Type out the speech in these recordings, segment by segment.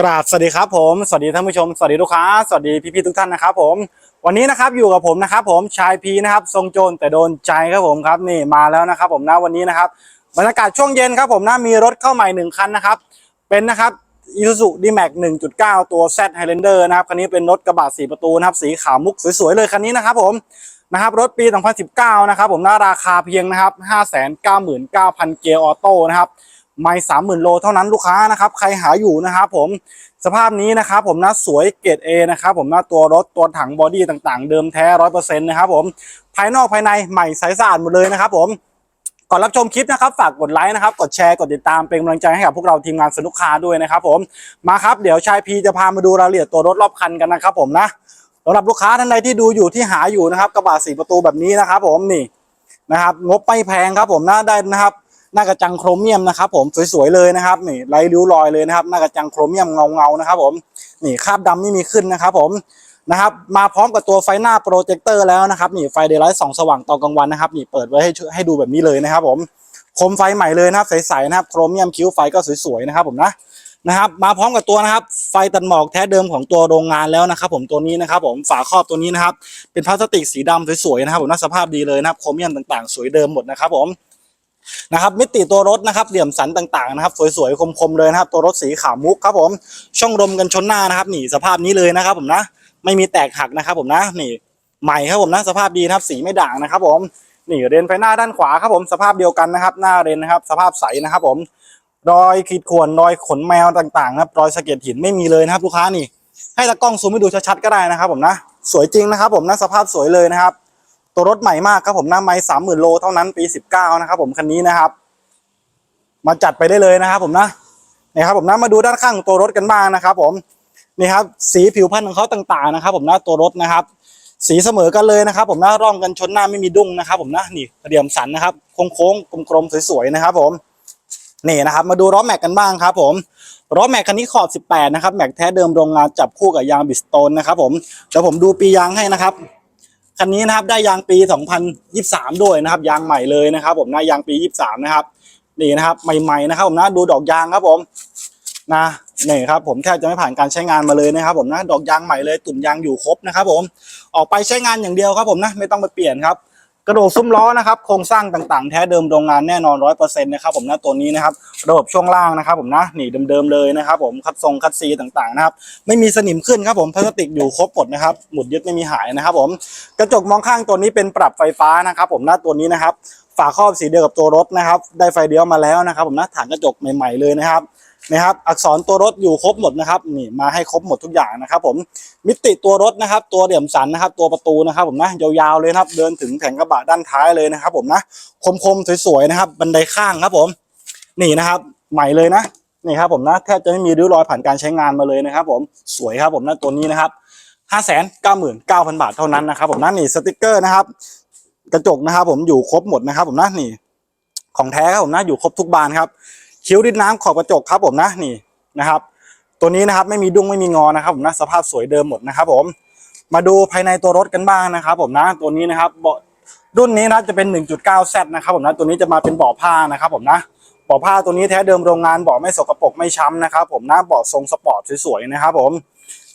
กราบสวัสดีครับผมสวัสดีท่านผู้ชมสวัสดีลูกค้าสวัสดีพี่ๆทุกท่านนะครับผมวันนี้นะครับอยู่กับผมนะครับผมชายพีนะครับทรงโจรแต่โดนใจครับผมครับนี่มาแล้วนะครับผมนะวันนี้นะครับบรรยากาศช่วงเย็นครับผมนะมีรถเข้าใหม่หนึ่งคันนะครับเป็นนะครับ Isuzu D-Max 1.9ตัว Z Highlander นะครับคันนี้เป็นรถกระบะสีประตูนะครับสีขาวมุกสวยๆเลยคันนี้นะครับผมนะครับรถปี 2019 นะครับผมน่าราคาเพียงนะครับ599,000 เกียร์ออโต้นะครับ ไม่30,000โลเท่านั้นลูกค้านะครับ ใครหาอยู่นะครับผมสภาพนี้นะครับผมนะสวยเกรด A นะครับผมนะตัวรถตัวถังบอดี้ต่างๆ เดิมแท้100%นะครับผมภายนอกภายในใหม่ใสสะอาดหมดเลยนะครับผมก่อนรับชมคลิปนะครับฝากกดไลค์นะครับกดแชร์กดติดตามเป็นกำลังใจให้กับพวกเราทีมงานสนุกคาด้วยนะครับผมมาครับเดี๋ยวชายพีจะพามาดูรายละเอียดตัวรถรอบคันกันนะครับผมนะสำหรับลูกค้าท่านใดที่ดูอยู่ที่หาอยู่นะครับกระบะสีประตูแบบนี้นะครับผมนี่นะครับงบไม่แพงครับผมนะได้นะครับ หน้ากระจังโครเมียมนะครับผมสวยๆเลยนะครับนี่ไร้ริ้วรอยเลยนะครับหน้ากระจังโครเมียมเงาๆนะครับผมนี่คราบดำไม่มีขึ้นนะครับผมนะครับมาพร้อมกับตัวไฟหน้าโปรเจคเตอร์แล้วนะครับนี่ไฟเดย์ไลท์สองสว่างตอนกลางวันนะครับนี่เปิดไว้ให้ช่วยให้ดูแบบนี้เลยนะครับผมโคมไฟใหม่เลยนะครับใสๆนะครับโครเมียมคิ้วไฟก็สวยๆนะครับผมนะนะครับมาพร้อมกับตัวนะครับ ไฟตัดหมอกแท้เดิมของตัวโรงงานแล้วนะครับผมตัวนี้นะครับผมฝาครอบตัวนี้นะครับเป็นพลาสติกสีดำสวยๆนะครับผมน่าสภาพดีเลยนะครับโครเมียมต่างๆ สวยเดิมหมดนะครับผม นะครับมิติตัวรถนะครับเหลี่ยมสันต่างๆนะครับ สวยๆคมๆเลยนะครับตัวรถสีขาวมุกครับผมช่องลมกันชนหน้านะครับนี่สภาพนี้เลยนะครับผมนะไม่มีแตกหักนะครับผมนะนี่ใหม่ครับผมนะสภาพดีนะครับสีไม่ด่างนะครับผมนี่เรนไฟหน้าด้านขวาครับผมสภาพเดียวกันนะครับ หน้าเรนนะครับ สภาพใสนะครับผมรอยขีดข่วนรอยขนแมวต่างๆนะครับรอยสะเก็ดหินไม่มีเลยนะครับลูกค้านี่ ให้ตากล้องซูมให้ดูชัดๆก็ได้นะครับผมนะ สวยจริงนะครับผมนะสภาพสวยเลยนะครับ ตัวรถใหม่มากครับผมหน้าไม้สามหมื่นโลเท่านั้นปีสิบเก้านะครับผมคันนี้นะครับ มาจัดไปได้เลยนะครับผมนะนี่ครับผมนะมาดูด้านข้างตัวรถกันบ้างนะครับ ผมนี่ครับสีผิวพรรณของเขาต่าง ๆ นะครับ ผมนะตัวรถนะครับ สีเสมอกันเลยนะครับ ผมนะร่องกันชนหน้าไม่มีดุ้งนะครับ ผมนะนี่เหลี่ยมสันนะครับโค้งๆกลมๆสวยๆนะครับ ผมนี่นะครับมาดูล้อแม็กกันบ้างครับ ผมล้อแม็กคันนี้ขอบ 18 นะครับแม็กแท้เดิมโรงงานจับคู่กับยางบิสโตนนะครับ ผมเดี๋ยวผมดูปียางให้นะครับ คันนี้นะครับได้ยางปี 2023 ด้วยนะครับ ยางใหม่เลยนะครับ ผมนะยางปี 23 นะครับนี่นะครับใหม่ๆนะครับ ผมนะดูดอกยางครับผมนะนี่ครับผมแทบจะไม่ผ่านการใช้งานมาเลยนะครับ ผมนะดอกยางใหม่เลยตุ่มยางอยู่ครบนะครับ ผมออกไปใช้งานอย่างเดียวครับผมนะไม่ต้องไปเปลี่ยนครับ กระโดดซุ้มล้อนะครับโครงสร้างต่างๆ แท้เดิมโรงงานแน่นอนร้อยเปอร์เซ็นต์นะครับผมนะตัวนี้นะครับระบบช่วงล่างนะครับผมนะนี่เดิมๆเลยนะครับผมคัดทรงคัดซีต่างๆนะครับไม่มีสนิมขึ้นครับผมพลาสติกอยู่ครบหมดนะครับหมุดยึดไม่มีหายนะครับผมกระจกมองข้างตัวนี้เป็นปรับไฟฟ้านะครับผมนะตัวนี้นะครับฝาครอบสีเดียวกับตัวรถนะครับ ได้ไฟเดียวมาแล้วนะครับ ผมนะถังกระจกใหม่ ๆเลยนะครับ นะครับ อักษรตัวรถอยู่ครบหมดนะครับนี่มาให้ครบหมดทุกอย่างนะครับ ผมมิติตัวรถนะครับ ตัวเหลี่ยมสันนะครับ ตัวประตูนะครับ ผมนะยาวๆเลยนะครับ เดินถึงแผงกระบะด้านท้ายเลยนะครับ ผมนะคมๆสวยๆนะครับ บันไดข้างครับ ผม นี่นะครับ ใหม่เลยนะนี่ครับ ผมนะแทบจะไม่มีริ้วรอยผ่านการใช้งานมาเลยนะครับ ผมสวยครับ ผมนะตัวนี้นะครับห้าแสนเก้าหมื่นเก้าพันบาทเท่านั้นนะครับ ผมนะนี่สติกเกอร์นะครับ กระจกนะครับ ผมอยู่ครบหมดนะครับ ผมนะนี่ของแท้ครับผมนะอยู่ครบทุกบานครับ คิ้วดินน้ำขอบกระจกครับผมนะนี่นะครับ ตัวนี้นะครับไม่มีดุ้งไม่มีงอนะครับผมนะสภาพสวยเดิมหมดนะครับ ผม มาดูภายในตัวรถกันบ้างนะครับ ผมนะตัวนี้นะครับเบาะรุ่นนี้นะจะเป็น 1.9Z นะครับผมนะตัวนี้จะมาเป็นเบาะผ้านะครับ ผมนะเบาะผ้าตัวนี้แท้เดิมโรงงานเบาะไม่สกปรกไม่ช้ำนะครับ ผมนะเบาะทรงสปอร์ตสวยๆนะครับ ผม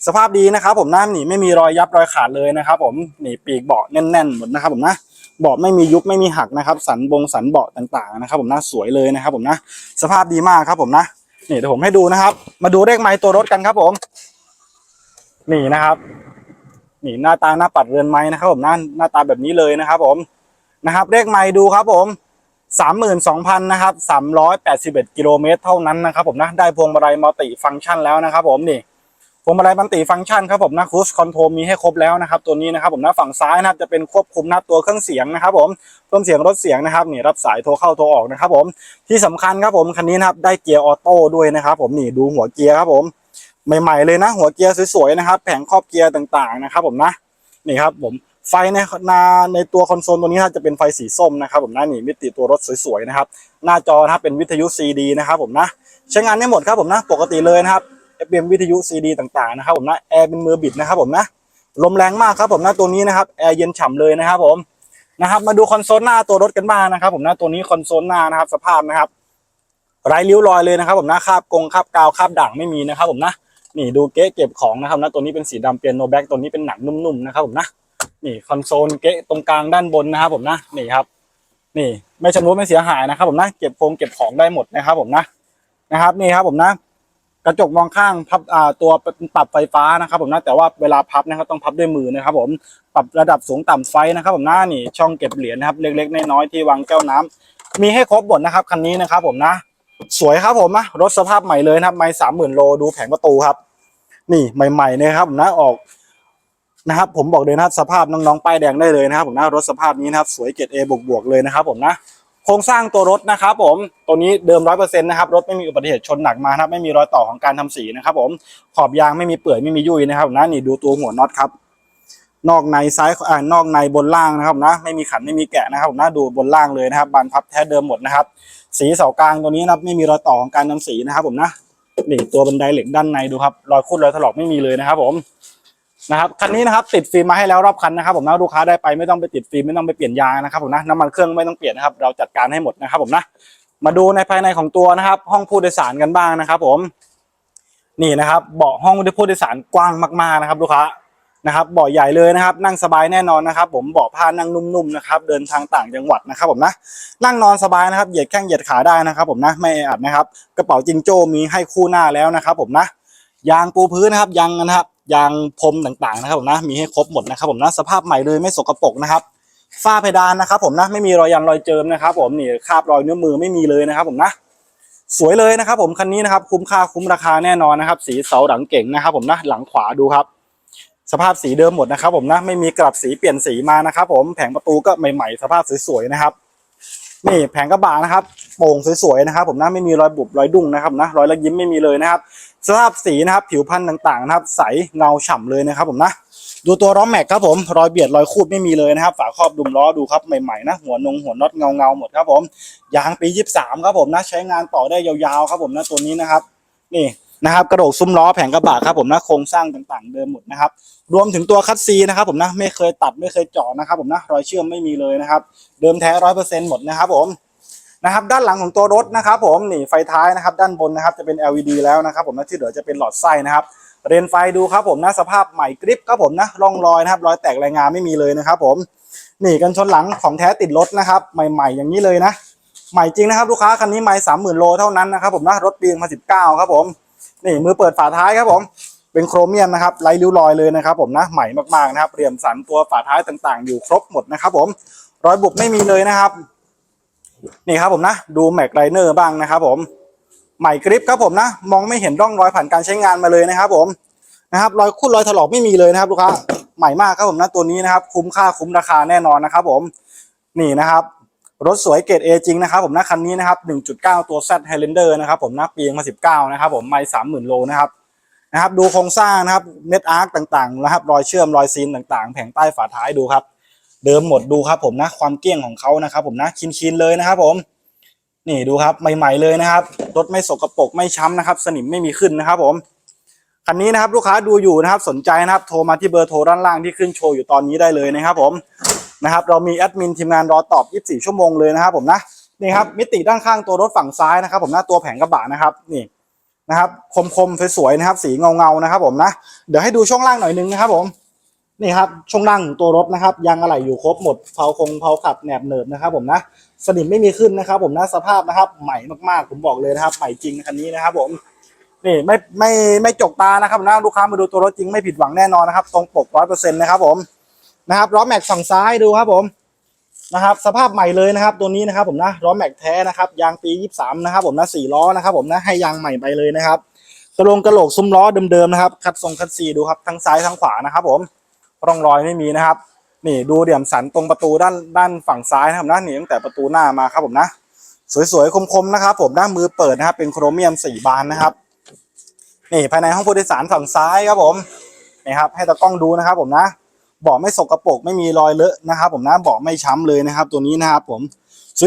สภาพดีนะครับ ผมนะนี่ไม่มีรอยยับรอยขาดเลยนะครับ ผมหนี่ปีกเบาะแน่นๆหมดนะครับ ผมนะ เบาะไม่มียุบไม่มีหักนะครับ สันบงสันเบาะต่างๆนะครับ ผมนะสวยเลยนะครับ ผมนะสภาพดีมากครับ ผมนะนี่เดี๋ยวผมให้ดูนะครับ มาดูเลขไม้ตัวรถกันครับผม นี่นะครับนี่หน้าตาหน้าปัดเรือนไม้นะครับ ผมหน้าหน้าตาแบบนี้เลยนะครับ ผมนะครับเลขไม้ดูครับ ผมสามหมื่นสองพันนะครับสามร้อยแปดสิบเอ็ดกิโลเมตรเท่านั้นนะครับ ผมนะได้พวงมาลัยมัลติฟังก์ชันแล้วนะครับ ผมนี่ พวงมาลัยมัลติฟังก์ชันครับผมนะคูสคอนโทรลมีให้ครบแล้วนะครับตัวนี้นะครับผมนะฝั่งซ้ายนะครับจะเป็นควบคุมนะตัวเครื่องเสียงนะครับผมเพิ่มเสียงลดเสียงนะครับนี่รับสายโทรเข้าโทรออกนะครับผมที่สำคัญครับผมคันนี้นะครับได้เกียร์ออโต้ด้วยนะครับผมนี่ดูหัวเกียร์ครับผมใหม่ๆเลยนะ หัวเกียร์สวยๆนะครับแผงครอบเกียร์ต่างๆนะครับผมนะนี่ครับผมไฟในนาในตัวคอนโซลตัวนี้นะจะเป็นไฟสีส้มนะครับผมนะนี่มิติตัวรถสวยๆนะครับหน้าจอนะครับเป็นวิทยุ CD นะครับผมนะใช้งานได้หมดครับผมนะปกติเลยนะครับ FM วิทยุ CD ต่างๆนะครับผมนะแอร์เป็นมือบิดนะครับผมนะลมแรงมากครับผมนะตัวนี้นะครับแอร์เย็นฉ่ำเลยนะครับผมนะครับ มาดูคอนโซลหน้าตัวรถกันบ้างนะครับ ผมนะตัวนี้คอนโซลหน้านะครับ สภาพนะครับไร้ริ้วรอยเลยนะครับผมนะคาบกงคาบกาวคาบด่างไม่มีนะครับผมนะนี่ดูเก๊ะเก็บของนะครับนะตัวนี้เป็นสีดำเปียโนแบ็กตัวนี้เป็นหนังนุ่มๆนะครับผมนะนี่คอนโซลเก๊ะตรงกลางด้านบนนะครับผมนะนี่ครับ นี่ไม่ชำรุดไม่เสียหายนะครับ ผมนะเก็บโครงเก็บของได้หมดนะครับ ผมนะนะครับ นี่ครับผมนะ กระจกมองข้างพับอ่าตัวปรับไฟฟ้านะครับ ผมนะแต่ว่าเวลาพับนะครับต้องพับด้วยมือนะครับ ผมปรับระดับสูงต่ำไฟนะครับ ผมนะนี่ช่องเก็บเหรียญนะครับ เล็กๆน้อยๆที่วางแก้วน้ำมีให้ครบหมดนะครับคันนี้นะครับ ผมนะ สวยครับผมนะรถสภาพใหม่เลยนะครับไม่สามหมื่นโลดูแผงประตูครับ นี่ใหม่ๆนี่ยครับผมนะออกนะครับผมบอกเลยนะสภาพน้องๆป้ายแดงได้เลยนะครับผมนะรถสภาพนี้นะครับ สวยเกรดเอบวกๆเลยนะครับ ผมนะ โครงสร้างตัวรถนะครับผมตัวนี้เดิมร้อยเปอร์เซ็นต์นะครับรถไม่มีอุบัติเหตุชนหนักมาครับไม่มีรอยต่อของการทำสีนะครับผมขอบยางไม่มีเปื่อยไม่มียุ่ยนะครับนะนี่ดูตัวหัวน็อตครับนอกในซ้ายอ่านอกในบนล่างนะครับนะไม่มีขันไม่มีแกะนะครับผมนะดูบนล่างเลยนะครับบานพับแท้เดิมหมดนะครับสีเสากลางตัวนี้นะครับไม่มีรอยต่อของการทำสีนะครับผมนะนี่ตัวบันไดเหล็กด้านในดูครับรอยคูดรอยถลอกไม่มีเลยนะครับผม นะครับคันนี้นะครับติดฟิล์มมาให้แล้วรอบคันนะครับผมนะลูกค้าได้ไปไม่ต้องไปติดฟิล์มไม่ต้องไปเปลี่ยนยางนะครับผมนะน้ำมันเครื่องไม่ต้องเปลี่ยนนะครับเราจัดการให้หมดนะครับผมนะมาดูในภายในของตัวนะครับ ห้องผู้โดยสารกันบ้างนะครับ ผม นี่นะครับเบาะห้องผู้โดยสารกว้างมากๆนะครับ ลูกค้านะครับเบาะใหญ่เลยนะครับ นั่งสบายแน่นอนนะครับ ผมเบาะผ้านั่งนุ่มๆนะครับ เดินทางต่างจังหวัดนะครับ ผมนะนั่งนอนสบายนะครับ เหยียดแข้งเหยียดขาได้นะครับ ผมนะไม่แออัดนะครับ กระเป๋าจิงโจ้มีให้คู่หน้าแล้วนะครับ ผมนะยางปูพื้นนะครับยางนะครับ ยางพรมต่างๆนะครับผมนะมีให้ครบหมดนะครับผมนะสภาพใหม่เลยไม่สกปรกนะครับฝ้าเพดานนะครับผมนะไม่มีรอยยันรอยเจิมนะครับ ผมนี่คราบรอยนิ้วมือไม่มีเลยนะครับผมนะสวยเลยนะครับ ผมคันนี้นะครับคุ้มค่าคุ้มราคาแน่นอนนะครับ สีเสาหลังเก่งนะครับ ผมนะหลังขวาดูครับ สภาพสีเดิมหมดนะครับ ผมนะไม่มีกลับสีเปลี่ยนสีมานะครับ ผมแผงประตูก็ใหม่ๆ สภาพสวยๆนะครับ นี่แผงกระบะนะครับโป่งสวยๆนะครับ ผมนะไม่มีรอยบุบรอยดุ้งนะครับนะรอยละยิ้มไม่มีเลยนะครับ สภาพสีนะครับผิวพันธุ์ต่างๆนะครับ ใสเงาฉ่ำเลยนะครับผมนะ ดูตัวล้อแม็กครับผมรอยเบียดรอยคูดไม่มีเลยนะครับ ฝาครอบดุมล้อดูครับใหม่ๆนะหัวนงหัวน็อตเงาเงาๆหมดครับผมยางปี23ครับผมนะ ใช้งานต่อได้ยาวๆครับผมนะตัวนี้นะครับ นี่นะครับกระโดกซุ้มล้อแผงกระบะครับผมนะโครงสร้างต่างๆ เดิมหมดนะครับ รวมถึงตัวคัตซีนะครับผมนะไม่เคยตัดไม่เคยเจาะนะครับผมนะรอยเชื่อมไม่มีเลยนะครับ เดิมแท้ร้อยเปอร์เซ็นต์หมดนะครับผม นะครับด้านหลังของตัวรถนะครับผมนี่ไฟท้ายนะครับด้านบนนะครับจะเป็น LED แล้วนะครับผมนะที่เหลือจะเป็นหลอดไส้นะครับเรนไฟดูครับผมนะสภาพใหม่กริปครับผมนะร่องรอยนะครับรอยแตกรายงานไม่มีเลยนะครับผมนี่กันชนหลังของแท้ติดรถนะครับใหม่ ๆ อย่างนี้เลยนะ ใหม่จริงนะครับลูกค้าคันนี้ไม่สามหมื่นโลเท่านั้นนะครับผมนะรถปีมาสิบเก้าครับผมนี่มือเปิดฝาท้ายครับผมเป็นโครเมียมนะครับไร้ริ้วรอยเลยนะครับผมนะใหม่มากๆนะครับเรียมสันตัวฝาท้ายต่างๆ อยู่ครบหมดนะครับผมรอยบุบไม่มีเลยนะครับ นี่ครับผมนะ ดูแม็กไรเนอร์บ้างนะครับผมใหม่กริปครับผมนะ มองไม่เห็นร่องรอยผ่านการใช้งานมาเลยนะครับผมนะครับรอยคุ้นรอยถลอกไม่มีเลยนะครับลูกค้าใหม่มากครับผมนะตัวนี้นะครับ คุ้มค่าคุ้มราคาแน่นอนนะครับผมนี่นะครับรถสวยเกรด A จริงนะครับผมนะคันนี้นะครับ 1.9 ตัว Z Highlander นะครับผมนะปีมา19 นะครับผมไม่30,000 โลนะครับนะครับ ดูโครงสร้างนะครับเม็ดอาร์คต่างๆนะครับรอยเชื่อมรอยซีนต่างๆ แผงใต้ฝาท้ายดูครับ เดิมหมดดูครับผมนะความเกลี้ยงของเขานะครับ ผมนะคินๆเลยนะครับ ผม นี่ดูครับใหม่ ๆเลยนะครับรถไม่สกปรกไม่ช้ำนะครับ สนิมไม่มีขึ้นนะครับ ผมคันนี้นะครับลูกค้าดูอยู่นะครับ สนใจนะครับโทรมาที่เบอร์โทรด้านล่างที่ขึ้นโชว์อยู่ตอนนี้ได้เลยนะครับ ผมนะครับ เรามีแอดมินทีมงานรอตอบ 24 ชั่วโมงเลยนะครับ ผมนะนี่ครับมิติด้านข้างตัวรถฝั่งซ้ายนะครับ ผมนะตัวแผงกระบะนะครับนี่นะครับ คมๆสวยๆนะครับ สีเงาๆนะครับ ผมนะเดี๋ยวให้ดูช่วงล่างหน่อยนึงนะครับ ผม นี่ครับช่วงล่างตัวรถนะครับยางอะไหล่อยู่ครบหมดเผาคงเผาขัดแหนบเนิบนะครับ ผมนะสนิมไม่มีขึ้นนะครับ ผมนะสภาพนะครับใหม่มากๆ ผมบอกเลยนะครับใหม่จริงคันนี้นะครับ ผมนี่ไม่ไม่ไม่จกตานะครับนะลูกค้ามาดูตัวรถจริงไม่ผิดหวังแน่นอนนะครับตรงปกร้อยเปอร์เซ็นต์นะครับ ผมนะครับล้อแม็กฝั่งซ้ายดูครับ ผมนะครับ สภาพใหม่เลยนะครับ ตัวนี้นะครับ ผมนะล้อแม็กแท้นะครับยางปี23นะครับ ผมนะสี่ล้อนะครับ ผมนะให้ยางใหม่ไปเลยนะครับกระโหลงกระโหลกซุ้มล้อเดิมๆนะครับคัดทรงคัดซีดูครับทั้งซ้ายทั้งขวานะครับ ผม ร่องรอยไม่มีนะครับ นี่ดูเดี่ยมสันตรงประตูด้านด้านฝั่งซ้ายนะครับนะนี่ตั้งแต่ประตูหน้ามาครับผมนะสวยๆคมๆนะครับ ผมหน้ามือเปิดนะครับ เป็นโครเมียมสี่บานนะครับนี่ภายในห้องผู้โดยสารฝั่งซ้ายครับผมนี่ครับให้ตากล้องดูนะครับ ผมนะเบาะไม่สกรปรกไม่มีรอยเลอะนะครับ ผมนะเบาะไม่ช้ำเลยนะครับ ตัวนี้นะครับ ผม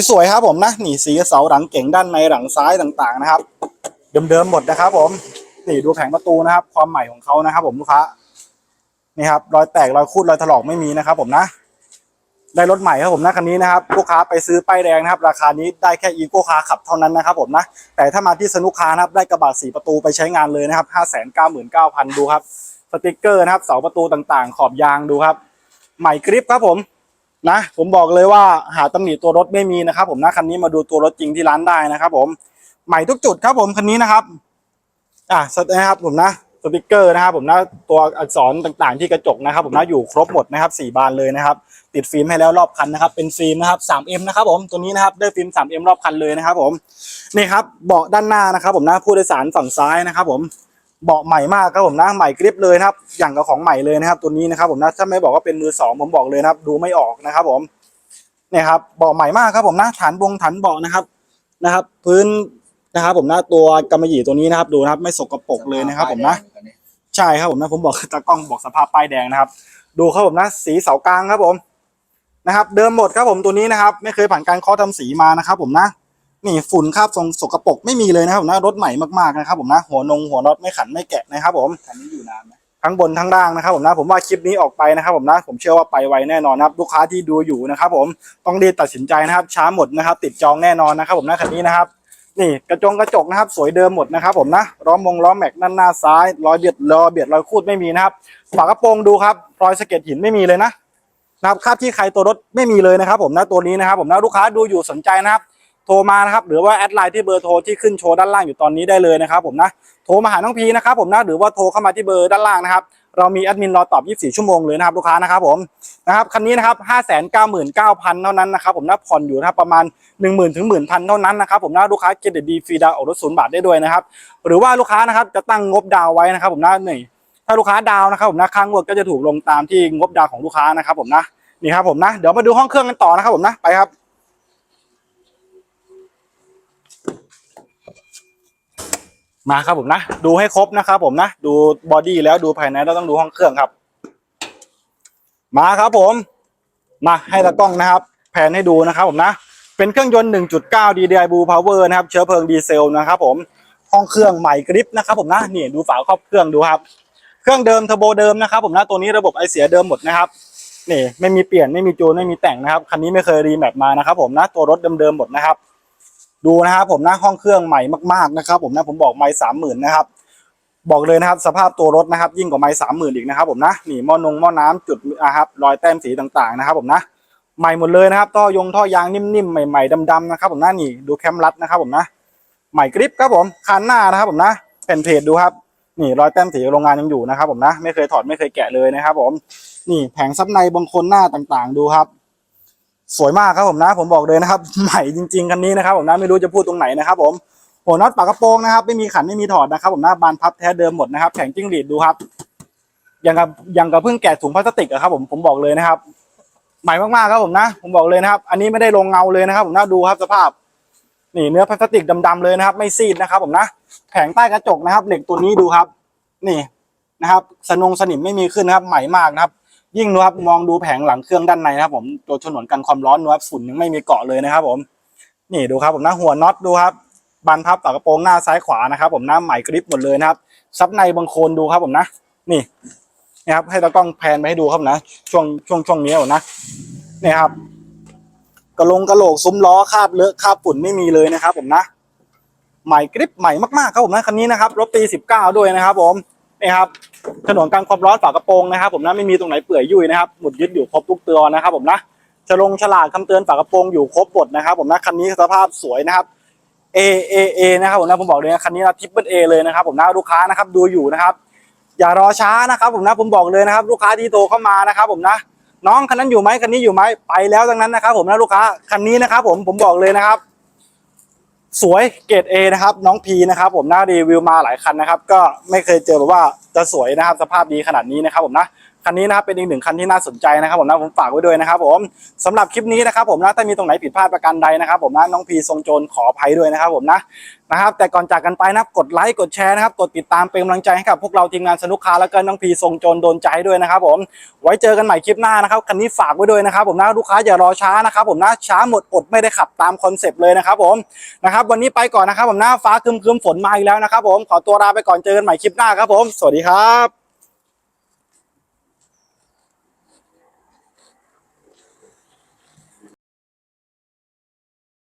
สวยๆครับผมนะนี่สีเสาหลังเก่งด้านในหลังซ้ายต่างๆนะครับ เดิมๆหมดนะครับ ผมนี่ดูแผงประตูนะครับ ความใหม่ของเขานะครับ ผมลูกค้า นี่ครับรอยแตกรอยคูดรอยถลอกไม่มีนะครับ ผมนะ ได้รถใหม่ครับผมนะคันนี้นะครับลูกค้าไปซื้อป้ายแดงนะครับ ราคานี้ได้แค่อีโก้คาขับเท่านั้นนะครับ ผมนะ แต่ถ้ามาที่สนุกคานะครับได้กระบะสีประตูไปใช้งานเลยนะครับห้าแสนเก้าหมื่นเก้าพันดูครับสติกเกอร์นะครับเสาประตูต่างๆ ขอบยางดูครับ ใหม่กริปครับผมนะผมบอกเลยว่าหาตำหนิตัวรถไม่มีนะครับ ผมนะคันนี้มาดูตัวรถจริงที่ร้านได้นะครับ ผมใหม่ทุกจุดครับผมคันนี้นะครับ อะสเตนะครับผมนะ สติกเกอร์นะครับผมนะตัวอักษรต่างๆ ที่กระจกนะครับ ผมนะอยู่ครบหมดนะครับสี่บานเลยนะครับ ติดฟิล์มให้แล้วรอบคันนะครับ เป็นฟิล์มนะครับ 3M นะครับผมตัวนี้นะครับได้ฟิล์ม 3M รอบคันเลยนะครับ ผมนี่ครับเบาะด้านหน้านะครับ ผมนะผู้โดยสารฝั่งซ้ายนะครับ ผมเบาะใหม่มากครับผมนะใหม่กริปเลยนะครับ อย่างกับของใหม่เลยนะครับ ตัวนี้นะครับ ผมนะถ้าไม่บอกว่าเป็นมือสองผมบอกเลยนะครับ ดูไม่ออกนะครับ ผมเนี่ยครับเบาะใหม่มากครับผมนะฐานบงฐานเบาะนะครับนะครับ พื้น นะครับผมนะตัวกำมะหยี่ตัวนี้นะครับ ดูนะครับ ไม่สกปรกเลยนะครับ ผมนะใช่ครับผมนะผมบอกตากล้องบอกสภาพป้ายแดงนะครับ ดูครับผมนะสีเสากลางครับผมนะครับ เดิมหมดครับผมตัวนี้นะครับ ไม่เคยผ่านการเคาะทำสีมานะครับผมนะนี่ฝุ่นคราบทรงสกปรกไม่มีเลยนะครับผมนะรถใหม่มากๆนะครับ ผมนะ หัวนงหัวน็อตไม่ขันไม่แกะนะครับ ผมคันนี้อยู่นานไหมทั้งบนทั้งล่างนะครับผมนะผมว่าคลิปนี้ออกไปนะครับ ผมนะผมเชื่อว่าไปไวแน่นอนนะครับ ลูกค้าที่ดูอยู่นะครับ ผมต้องรีบตัดสินใจนะครับ ช้าหมดนะครับ ติดจองแน่นอนนะครับ ผมนะคันนี้นะครับ นี่กระจงกระจกนะครับ สวยเดิมหมดนะครับผมนะล้อมงล้อแม็กด้านหน้าซ้ายรอยเบียดรอยเบียดรอยคูดไม่มีนะครับฝากระโปรงดูครับรอยสะเก็ดหินไม่มีเลยนะนะครับคาดที่ใครตัวรถไม่มีเลยนะครับ ผมนะตัวนี้นะครับ ผมนะลูกค้าดูอยู่สนใจนะครับโทรมานะครับหรือว่าแอดไลน์ที่เบอร์โทรที่ขึ้นโชว์ด้านล่างอยู่ตอนนี้ได้เลยนะครับผมนะโทรมาหาน้องพีนะครับผมนะหรือว่าโทรเข้ามาที่เบอร์ด้านล่างนะครับ เรามีแอดมินรอตอบ 24 ชั่วโมงเลยนะครับลูกค้านะครับผมนะครับคันนี้นะครับ 599,000 เท่านั้นนะครับผมนะผ่อนอยู่นะครับประมาณ 10,000ถึง10,000 เท่านั้นนะครับผมนะลูกค้าเครดิตดีฟรีดาวออกรถศูนย์บาทได้ด้วยนะครับหรือว่าลูกค้านะครับจะตั้งงบดาวไว้นะครับผมนะนี่ถ้าลูกค้าดาวนะครับผมนะค่างวดก็จะถูกลงตามที่งบดาวของลูกค้านะครับผมนะนี่ครับผมนะเดี๋ยวมาดูห้องเครื่องกันต่อนะครับผมนะไปครับ มาครับผมนะ ดูให้ครบนะครับผมนะ ดูบอดี้แล้วดูภายในแล้วต้องดูห้องเครื่องครับ มาครับผม มาให้ตากล้องนะครับ แผนให้ดูนะครับผมนะ เป็นเครื่องยนต์ 1.9 DDI Blue Power นะครับ เชื้อเพลิงดีเซลนะครับผม ห้องเครื่องใหม่กริปนะครับผมนะ นี่ดูฝาครอบเครื่องดูครับ เครื่องเดิมเทอร์โบเดิมนะครับผมนะ ตัวนี้ระบบไอเสียเดิมหมดนะครับนี่ไม่มีเปลี่ยนไม่มีจูนไม่มีแต่งนะครับ คันนี้ไม่เคยรีแมปมานะครับผมนะ ตัวรถเดิมๆหมดนะครับ ดูนะครับผมนะห้องเครื่องใหม่มากๆนะครับผมนะผมบอกไม่สามหมื่นนะครับบอกเลยนะครับสภาพตัวรถนะครับ ยิ่งกว่าไม่สามหมื่นอีกนะครับผมนะนี่หม้อนงหม้อน้ำจุดนะครับรอยแต้มสีต่างๆนะครับผมนะใหม่หมดเลยนะครับท่อยงท่อยางนิ่มๆใหม่ๆดำๆนะครับผมนะนี่ดูแคมรัดนะครับผมนะใหม่กริปครับผมคันหน้านะครับผมนะแผ่นเพจดูครับนี่รอยแต้มสีโรงงานยังอยู่นะครับผมนะไม่เคยถอดไม่เคยแกะเลยนะครับผมนี่แผงซับในบางคนหน้าต่างๆ ดูครับ สวยมากครับผมนะผมบอกเลยนะครับ ใหม่จริง ๆ คันนี้นะครับผมนะไม่รู้จะพูดตรงไหนนะครับผมหัวน็อตปากกระโปรงนะครับไม่มีขันไม่มีถอดนะครับ ผมนะบานพับแท้เดิมหมดนะครับแผงจิ้งหรีดดูครับอย่างกับอย่างกับเพิ่งแกะถุงพลาสติกอะครับ ผมผมบอกเลยนะครับ ใหม่มากๆครับผมนะ ผมบอกเลยนะครับ อันนี้ไม่ได้ลงเงาเลยนะครับ ผมนะดูครับสภาพ นี่เนื้อพลาสติกดำๆเลยนะครับ ไม่ซีดนะครับ ผมนะแผงใต้กระจกนะครับ เหล็กตัวนี้ดูครับ นี่นะครับ สนงสนิมไม่มีขึ้นนะครับ ใหม่มากนะครับ ยิ่งนะครับมองดูแผงหลังเครื่องด้านในนะครับ ผมตัวฉนวนกันความร้อนนะครับฝุ่นยังไม่มีเกาะเลยนะครับ ผม นี่ดูครับผมนะหัวน็อตดูครับบานพับฝากระโปรงหน้าซ้ายขวานะครับ ผมน้าใหม่กริปหมดเลยนะครับซับในบางโคนดูครับผมนะ นี่นะครับให้ตากล้องแพนไปให้ดูครับนะ ช่วงช่วงช่วงนี้ผมนะนี่ครับกระลงกระโหลกซุ้มล้อคาบเลอะคาบฝุ่นไม่มีเลยนะครับ ผมนะ ใหม่กริปใหม่มากๆครับผมนะคันนี้นะครับรถปีสิบเก้าด้วยนะครับ ผม นี่ครับถนนกันความร้อนฝากระโปรงนะครับ ผมนะไม่มีตรงไหนเปื่อยยุ่ยนะครับหมุดยึดอยู่ครบทุกตัวนะครับ ผมนะจะลงฉลากคำเตือนฝากระโปรงอยู่ครบหมดนะครับ ผมนะคันนี้สภาพสวยนะครับ A A A นะครับผมนะผมบอกเลยนะคันนี้นะทิปเปิลเอเลยนะครับ ผมนะลูกค้านะครับดูอยู่นะครับ อย่ารอช้านะครับ ผมนะผมบอกเลยนะครับ ลูกค้าที่โทรเข้ามานะครับ ผมนะ น้องคันนั้นอยู่ไหมคันนี้อยู่ไหมไปแล้วดังนั้นนะครับ ผมนะลูกค้าคันนี้นะครับ ผมผมบอกเลยนะครับ สวยเกรด A นะครับน้องพีนะครับผมน่ารีวิวมาหลายคันนะครับ ก็ไม่เคยเจอแบบว่าจะสวยนะครับ สภาพดีขนาดนี้นะครับผมนะ คันนี้นะครับเป็นอีกหนึ่งคันที่น่าสนใจนะครับผมนะผมฝากไว้ด้วยนะครับผมสำหรับคลิปนี้นะครับผมนะถ้ามีตรงไหนผิดพลาดประการใดนะครับผมนะน้องพีทรงโจรขออภัยด้วยนะครับผมนะนะครับแต่ก่อนจากกันไปนะครับกดไลค์กดแชร์นะครับกดติดตามเป็นกำลังใจให้กับพวกเราทีมงานสนุกคาแล้วก็น้องพีทรงโจรโดนใจด้วยนะครับผมไว้เจอกันใหม่คลิปหน้านะครับคันนี้ฝากไว้ด้วยนะครับผมนะลูกค้าอย่ารอช้านะครับผมนะช้าหมดอดไม่ได้ขับตามคอนเซปต์เลยนะครับผมนะครับวันนี้ไปก่อนนะครับผมนะฟ้าคึมๆฝนมาอีกแล้วนะครับผมขอตัวลาไปก่อนเจอกันใหม่คลิปหน้าครับผมสวัสดีครับ